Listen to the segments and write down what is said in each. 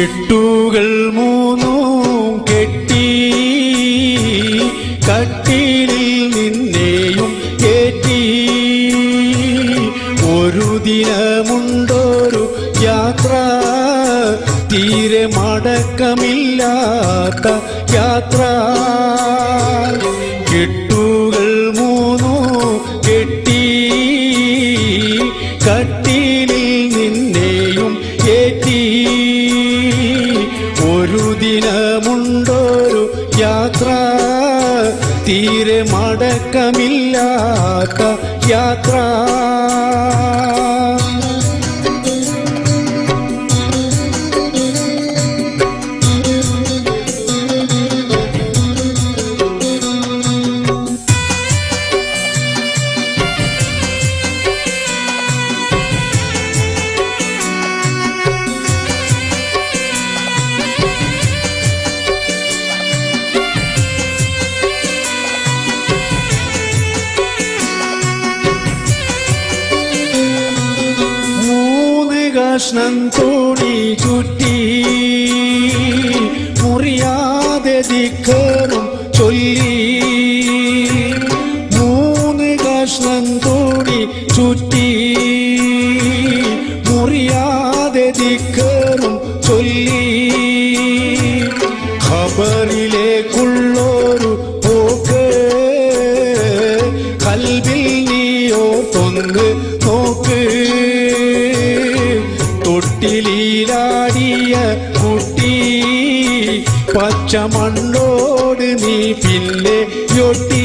കെട്ടുകൾ മൂന്നും കെട്ടി കട്ടിലിൽ നിന്നെയും കേട്ടി ഒരു ദിനമുണ്ടൊരു യാത്ര തീരെ മടക്കമില്ലാത്ത യാത്ര. ദിനമുണ്ടൊരു യാത്ര? തീരെ മടക്കമില്ലാത്ത യാത്ര. മൂന്ന് കഷ്ണം തോണി ചുറ്റി മുറിയാതെ ദിക്കറും ചൊല്ലി മൂന്ന് കഷ്ണം തോണി ചുറ്റി പച്ചമണ്ണോട് നീ പിന്നെ യൊട്ടി.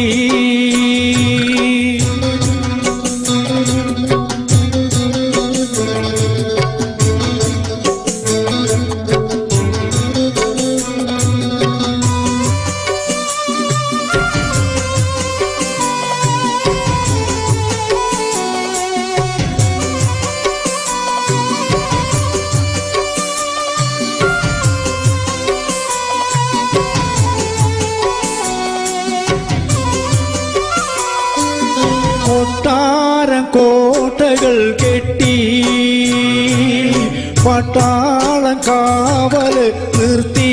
കൊട്ടാരം കോട്ടകൾ കെട്ടി പട്ടാളം കാവല് നിർത്തി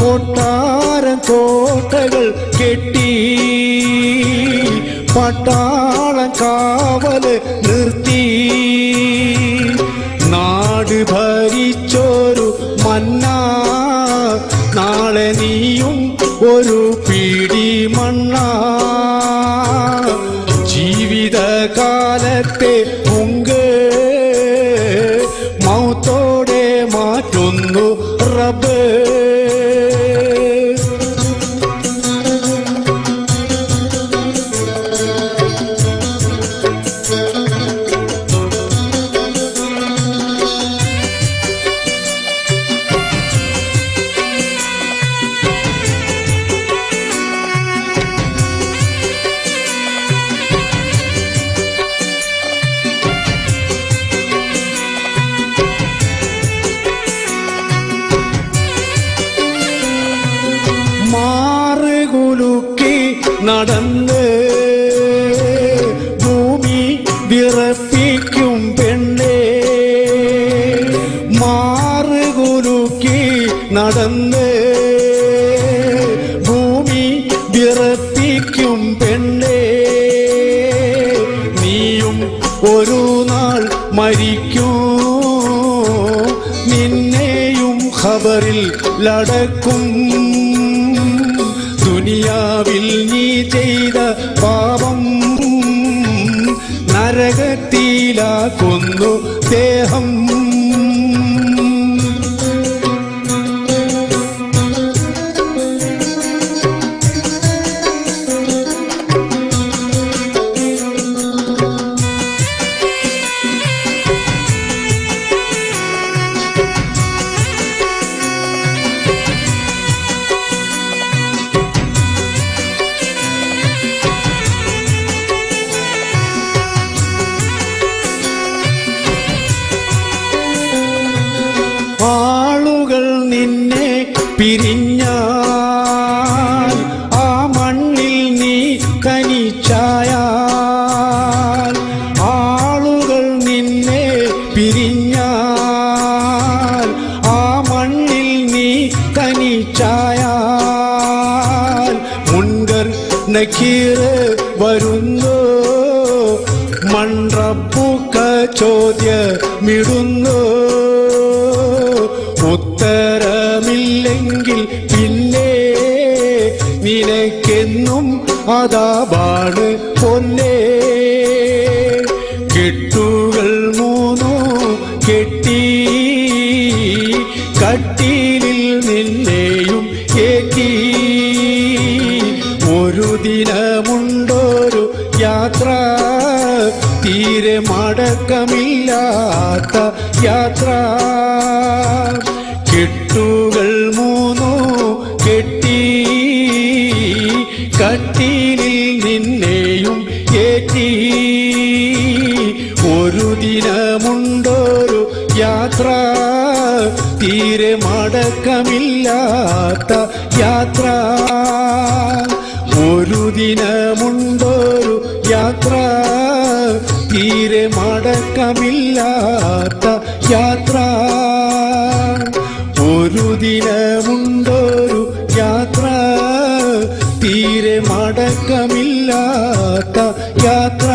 കൊട്ടാരം കോട്ടകൾ കെട്ടി പട്ടാളം കാവല് നിർത്തി നാട് ഭരിച്ചൊരു മന്ന നാളെ നീയും ഒരു പിടി മണ്ണ ജീവിതകാലത്തെ പൊങ്ക് മൗത്തോടെ മാറ്റുന്നു റബ്ബ്. നടന്ന് ഭൂമി വിറപ്പിക്കും പെണ്ണേ. മാറുകുലുക്കി നടന്ന് ഭൂമി വിറപ്പിക്കും പെണ്ണേ. നീയും ഒരു നാൾ മരിക്കൂ. നിന്നെയും ഖബറിൽ ലടക്കും. ദുനിയാവിൽ നീ ചെയ്ത പാപം നരകത്തിലാക്കുന്നു. ദേഹം പിരിഞ്ഞാൽ ആ മണ്ണിൽ നീ കനിച്ചായാൽ ആളുകൾ നിന്നെ പിരിഞ്ഞാൽ ആ മണ്ണിൽ നീ കനിച്ചായാൽ മുൻകർ നക്കീറ് വരുന്നു മൺറപ്പുക്ക ചോദ്യമിടുന്നു. അതാപാണ് പൊന്നേ. കെട്ടുകൾ മൂന്നു കെട്ടി കട്ടിലിൽ നിന്നെയും ഏറ്റി. ഒരു ദിനമുണ്ടൊരു യാത്ര തീരെ മടക്കമില്ലാത്ത യാത്ര. കെട്ടുകൾ മൂന്നു കട്ടിലിൽ നിന്നെയും ഏറ്റി. ഒരു ദിനമുണ്ടൊരു യാത്ര തീരെ മടക്കമില്ലാത്ത യാത്ര. ഒരു ദിനമുണ്ടൊരു യാത്ര തീരെ മടക്കമില്ലാത്ത യാത്ര. ഒരു ദിനമുണ്ടൊരു മടക്കമില്ലാത്ത യാത്ര